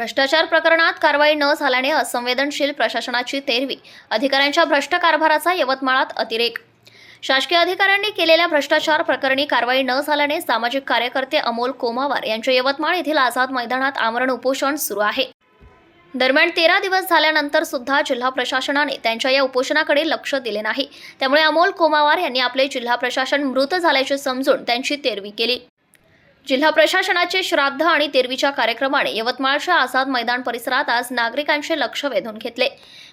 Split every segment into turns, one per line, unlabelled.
भ्रष्टाचार प्रकरणात कारवाई न झाल्याने असंवेदनशील प्रशासनाची तेरवी अधिकाऱ्यांच्या भ्रष्ट कारभाराचा यवतमाळात अतिरेक. शासकीय अधिकाऱ्यांनी केलेल्या भ्रष्टाचार प्रकरणी कारवाई न झाल्याने सामाजिक कार्यकर्ते अमोल कोमावार यांच्या यवतमाळ येथील आझाद मैदानात आमरण उपोषण सुरू आहे. दरम्यान तेरा दिवस झाल्यानंतर सुद्धा जिल्हा प्रशासनाने त्यांच्या या उपोषणाकडे लक्ष दिले नाही. त्यामुळे अमोल कोमावार यांनी आपले जिल्हा प्रशासन मृत झाल्याचे समजून त्यांची तेरवी केली. जिल्हा प्रशासनाचे श्राद्ध आणि तेरवीच्या कार्यक्रमाने यवतमाळच्या आझाद मैदान परिसरात आज नागरिकांचे लक्ष वेधून घेतले.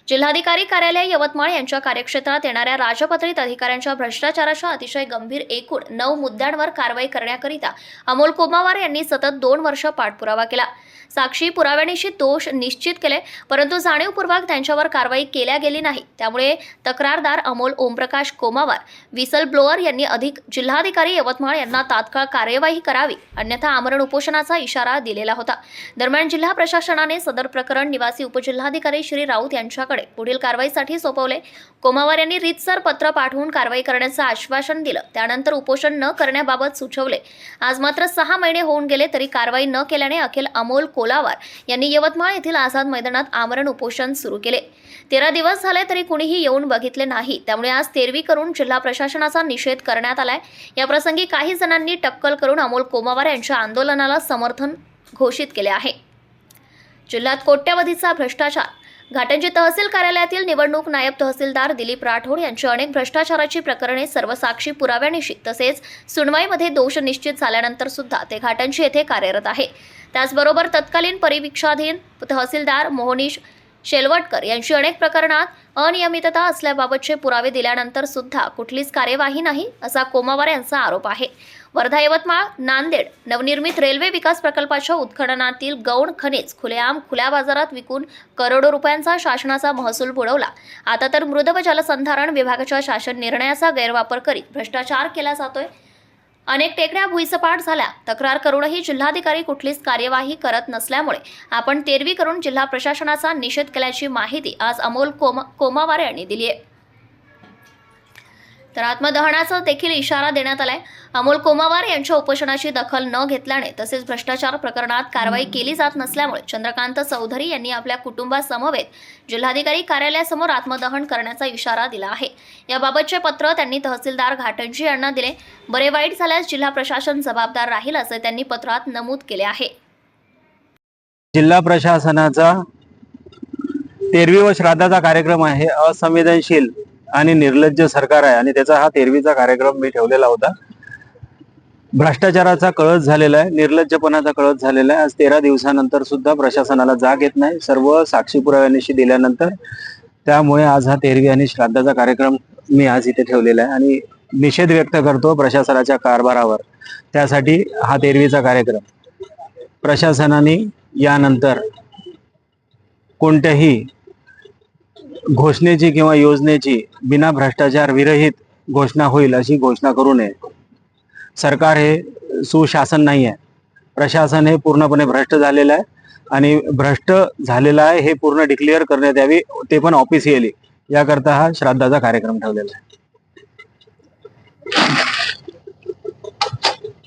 जिल्हाधिकारी कार्यालय यवतमाळ यांच्या कार्यक्षेत्रात येणाऱ्या राजपत्रित अधिकाऱ्यांच्या भ्रष्टाचाराच्या अतिशय गंभीर एकूण नऊ मुद्द्यांवर कारवाई करण्याकरिता अमोल कोमावार यांनी सतत दोन वर्ष पाठपुरावा केला. साक्षी पुराव्यानिशी दोष निश्चित केले परंतु जाणीवपूर्वक त्यांच्यावर कारवाई केल्या गेली नाही. त्यामुळे तक्रारदार अमोल ओमप्रकाश कोमावार विसल ब्लोअर यांनी अधिक जिल्हाधिकारी यवतमाळ यांना तात्काळ कार्यवाही करावी अन्यथा आमरण उपोषणाचा इशारा दिलेला होता. दरम्यान जिल्हा प्रशासनाने सदर प्रकरण निवासी उपजिल्हाधिकारी श्री राऊत यांच्याकडे पुढील कारवाईसाठी सोपवले. कोमावार यांनी रीतसर पत्र पाठवून कारवाई करण्याचं आश्वासन दिलं. त्यानंतर उपोषण न करण्याबाबत सुचवले. आज मात्र सहा महिने होऊन गेले तरी कारवाई न केल्याने अखिल अमोल कोलावार यांनी यवतमाळ येथील आझाद मैदानात आमरण उपोषण सुरू केले. तेरा दिवस झाले तरी कुणीही येऊन बघितले नाही. त्यामुळे आज तेरवी करून जिल्हा प्रशासनाचा निषेध करण्यात आलाय. याप्रसंगी काही जणांनी टक्कल करून अमोल कोमावार यांच्या आंदोलनाला समर्थन घोषित केले आहे. जिल्ह्यात कोट्यवधीचा भ्रष्टाचार घाटंजी तहसील कार्यालयातील निवडणूक नायब तहसीलदार दिलीप राठोड यांची अनेक भ्रष्टाचाराची प्रकरणे सर्व साक्षी पुराव्यानिशी तसेच सुनवाईमध्ये दोष निश्चित झाल्यानंतर सुद्धा ते घाटंजी येथे कार्यरत आहे. त्याचबरोबर तत्कालीन परिवीक्षाधीन तहसीलदार मोहनीश शेलवटकर यांची अनेक प्रकरणात अनियमितता असल्याबाबतचे पुरावे दिल्यानंतर सुद्धा कुठलीच कार्यवाही नाही असा कोमावार यांचा आरोप आहे. वर्धा यवतमाळ नांदेड नवनिर्मित रेल्वे विकास प्रकल्पाच्या उत्खननातील गौण खनिज खुलेआम खुल्या बाजारात विकून करोडो रुपयांचा शासनाचा महसूल बुडवला. आता तर मृद जलसंधारण विभागाच्या शासन निर्णयाचा गैरवापर करीत भ्रष्टाचार केला जातोय. अनेक टेकड्या भुईसपाट झाल्या. तक्रार करूनही जिल्हाधिकारी कुठलीच कार्यवाही करत नसल्यामुळे आपण तेरवी करून जिल्हा प्रशासनाचा निषेध केल्याची माहिती आज अमोल कोम कोमावार यांनी दिली आहे. तर आत्मदहनाचा देखील इशारा देण्यात आलाय. अमोल कोमावार यांच्या उपोषणाची दखल न घेतल्याने तसेच भ्रष्टाचार प्रकरणात कारवाई केली जात नसल्यामुळे चंद्रकांत चौधरी यांनी आपल्या कुटुंबासमवेत जिल्हाधिकारी कार्यालयासमोर आत्मदहन करण्याचा इशारा दिला आहे. याबाबतचे पत्र त्यांनी तहसीलदार घाटंजी यांना दिले. बरे वाईट झाल्यास जिल्हा प्रशासन जबाबदार राहील असे त्यांनी पत्रात नमूद केले आहे.
जिल्हा प्रशासनाचा तेरवी व श्राद्धाचा कार्यक्रम आहे. असंवेदनशील आणि निर्लज्ज सरकार आहे. आणि त्याचा हा तेरवीचा कार्यक्रम मी ठेवलेला होता. भ्रष्टाचाराचा कळस झालेला आहे. निर्लज्जपणाचा कळस झालेला आहे. आज तेरा दिवसानंतर सुद्धा प्रशासनाला जाग येत नाही. सर्व साक्षी पुराव्यानिशी दिल्यानंतर त्यामुळे आज हा तेरवी आणि श्राद्धाचा कार्यक्रम मी आज इथे ठेवलेला आहे. आणि निषेध व्यक्त करतो प्रशासनाच्या कारभारावर. त्यासाठी हा तेरवीचा कार्यक्रम. प्रशासनाने यानंतर कोणत्याही घोषणेची किंवा योजनेची बिना भ्रष्टाचार विरहित घोषणा होईल अशी घोषणा करू नये. सरकार हे सुशासन नाही आहे. प्रशासन हे पूर्णपणे भ्रष्ट झालेलं आहे आणि भ्रष्ट झालेलं आहे हे पूर्ण डिक्लेअर करण्यात यावी ते पण ऑफिशियली याकरता हा श्राद्धाचा कार्यक्रम ठेवलेला आहे.